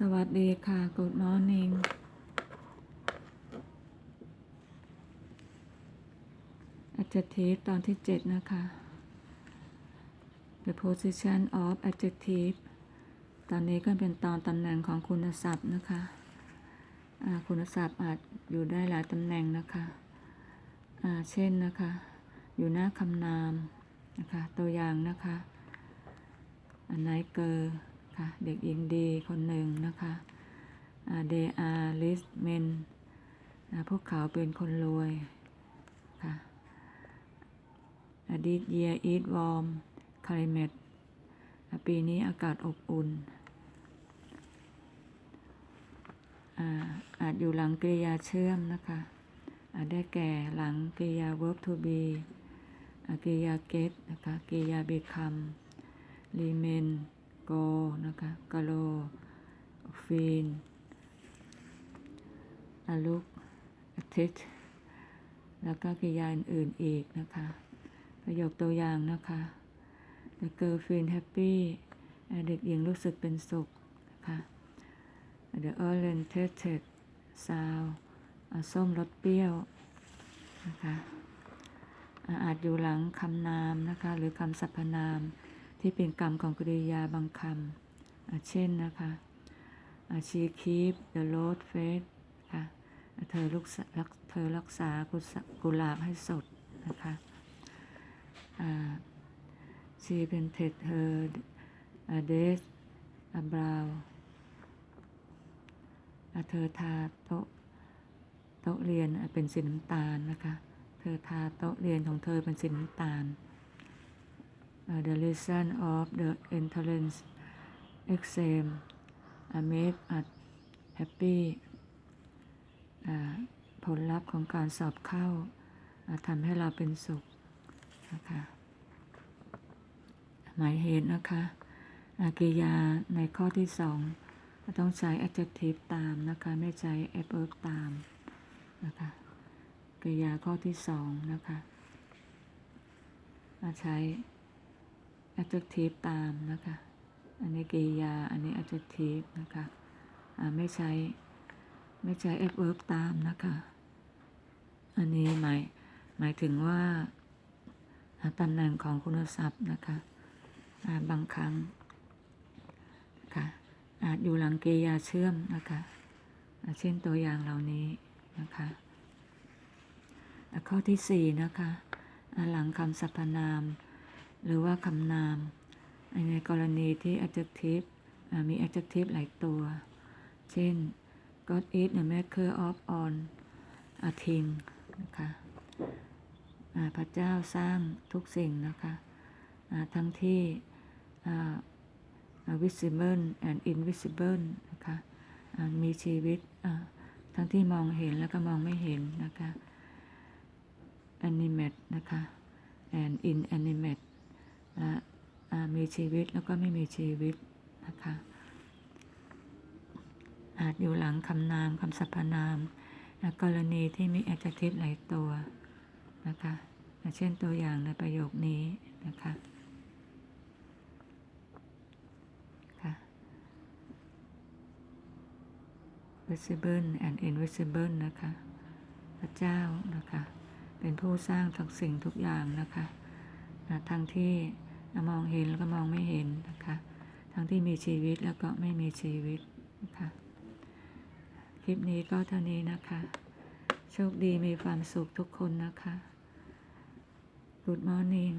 สวัสดีค่ะ Good morning adjective ตอนที่ 7 นะคะ the position of adjective ตอนนี้ก็เป็นตอนตำแหน่งของคุณศัพท์นะคะคุณศัพท์อาจอยู่ได้หลายตำแหน่งนะคะเช่นนะคะ อยู่หน้าคำนามนะคะ ตัวอย่างนะคะ อันไหนเกอร์ ค่ะเด็กหญิงดีคนหนึ่งนะคะอ่า they are rich men พวกเขาเป็นคนรวยค่ะอ่า this year is warm climate ปีนี้อากาศอบอุ่นอาอาจอยู่หลังกริยาเชื่อมนะคะอาจได้แก่หลังกริยา verb to be กริยา get นะคะกริยา become remain นะคะ go fin a look a teach แล้วก็กริยาอื่นอีกนะคะ ประโยคตัวอย่างนะคะ The girl feel happy เด็กหญิงรู้สึกเป็นสุขนะคะ The orange tasted sour ส้มรสเปรี้ยวนะคะอาจอยู่หลังคำนามนะคะ หรือคำสรรพนามที่เป็นกรรมของกริยาบางคำ เช่นนะคะอ่า she keep the road fresh ค่ะเธอรักษารักเธอรักษากุหลาบให้สดนะคะ she painted her dress uh, brown เธอทาโต๊ะโต๊ะเรียนเป็นสีน้ำตาลนะคะ เธอทาโต๊ะเรียนของเธอเป็นสีน้ำตาล the reason of the entrance exam uh, make us happy ผลลัพธ์ของการสอบเข้าทำให้เราเป็นสุขนะคะหมายเหตุนะคะอากริยาในข้อที่สองต้องใช้ adjective ตามนะคะ ไม่ใช้ adverb ตามนะคะกริยาข้อที่สองนะคะมาใช้ adjective ตามนะคะ อันนี้กริยา อันนี้ adjective นะคะไม่ใช้ ไม่ใช้ adverb ตามนะคะ อันนี้หมายหมายถึงว่าตำแหน่งของคุณศัพท์นะคะบางครั้งนะคะอาจอยู่หลังกริยาเชื่อมนะคะเช่นตัวอย่างเหล่านี้นะคะข้อที่สี่นะคะหลังคำสรรพนาม หรือว่าคำนาม ในกรณีที่ adjective มี adjective หลายตัว เช่น God is the maker of all a thing นะคะพระเจ้าสร้างทุกสิ่งนะคะทั้งที่ visible and invisible นะคะมีชีวิตทั้งที่มองเห็นแล้วก็มองไม่เห็นนะคะ animate นะคะ and inanimate และ มีชีวิตแล้วก็ไม่มีชีวิตนะคะ อาจอยู่หลังคำนามคำสรรพนาม กรณีที่มี adjective หลายตัวนะคะเช่นตัวอย่างในประโยคนี้นะคะค่ะ visible and invisible นะคะ พระเจ้านะคะ เป็นผู้สร้างทุกสิ่งทุกอย่างนะคะนะทั้งที่ มองเห็นแล้วก็มองไม่เห็นนะคะ ทั้งที่มีชีวิตแล้วก็ไม่มีชีวิตนะคะคลิปนี้ก็เท่านี้นะคะ โชคดีมีความสุขทุกคนนะคะ Good morning